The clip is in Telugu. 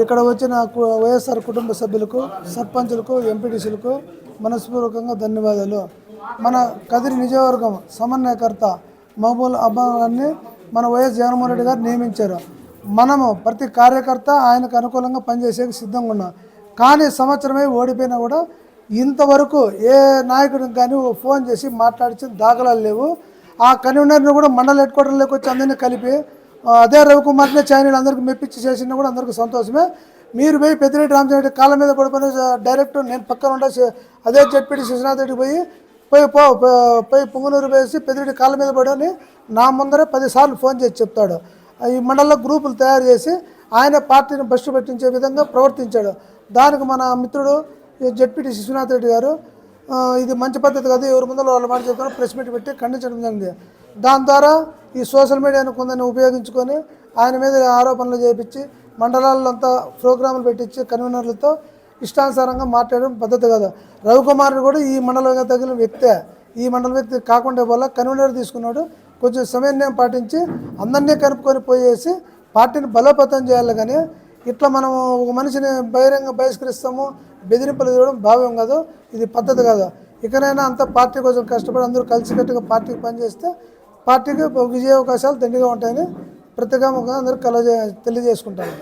ఇక్కడ వచ్చిన కు- వైఎస్ఆర్ కుటుంబ సభ్యులకు సర్పంచులకు ఎంపీటీసీలకు మనస్పూర్వకంగా ధన్యవాదాలు. మన కదిరి నియోజకవర్గం సమన్వయకర్త మహబూల్ అబ్బాన్ని మన వైఎస్ జగన్మోహన్ రెడ్డి గారు నియమించారు. మనము ప్రతి కార్యకర్త ఆయనకు అనుకూలంగా పనిచేసేకి సిద్ధంగా ఉన్నాం. కానీ సంవత్సరమే ఓడిపోయినా కూడా ఇంతవరకు ఏ నాయకుడికి కానీ ఫోన్ చేసి మాట్లాడించిన దాఖలాలు లేవు. ఆ కన్వీనర్ని కూడా మండల హెడ్ క్వార్టర్లోకి వచ్చి అందరినీ కలిపి అదే రవికుమార్నే ఛానల్ అందరికి మెప్పించి చేసినా కూడా అందరికీ సంతోషమే. మీరు పోయి పెద్దిరెడ్డి రామచంద్ర కాళ్ళ మీద పడిపోయిన డైరెక్ట్ నేను పక్కన ఉండే అదే జడ్పీడి శిశునాథ్ రెడ్డి పోయి పోయి పో పోయి పొంగునూరు వేసి పెద్దిరెడ్డి కాళ్ళ మీద పడని నా ముందరే పదిసార్లు ఫోన్ చేసి చెప్తాడు. ఈ మండలంలో గ్రూపులు తయారు చేసి ఆయన పార్టీని బస్సు పెట్టించే విధంగా ప్రవర్తించాడు. దానికి మన మిత్రుడు ఈ జడ్పీటీ శిశునాథ్ రెడ్డి గారు ఇది మంచి పద్ధతి కాదు ఎవరి ముందర వాళ్ళ మాట చెప్తున్నారు ప్రెస్ మీట్ పెట్టి ఖండించడం జరిగింది. దాని ద్వారా ఈ సోషల్ మీడియాను కొందరిని ఉపయోగించుకొని ఆయన మీద ఆరోపణలు చేపించి మండలాలంతా అంతా ప్రోగ్రాములు పెట్టించి కన్వీనర్లతో ఇష్టానుసారంగా మాట్లాడడం పద్ధతి కాదు. రవికుమార్ కూడా ఈ మండలం తగిలిన వ్యక్తే. ఈ మండల వ్యక్తి కాకుండా వల్ల కన్వీనర్ తీసుకున్నాడు. కొంచెం సమన్వయం పాటించి అందరినీ కలుపుకొని పోయేసి పార్టీని బలోపేతం చేయాలి కానీ ఇట్లా మనం ఒక మనిషిని బహిరంగ బహిష్కరిస్తాము బెదిరింపులు ఇవ్వడం భావ్యం కాదు. ఇది పద్ధతి కాదు. ఇకనైనా అంత పార్టీ కోసం కష్టపడి అందరూ కలిసికట్టుగా పార్టీకి పనిచేస్తే పార్టీకి విజయ అవకాశాలు దండిగా ఉంటాయని ప్రత్యేకంగా అందరూ కలజే తెలియజేసుకుంటాను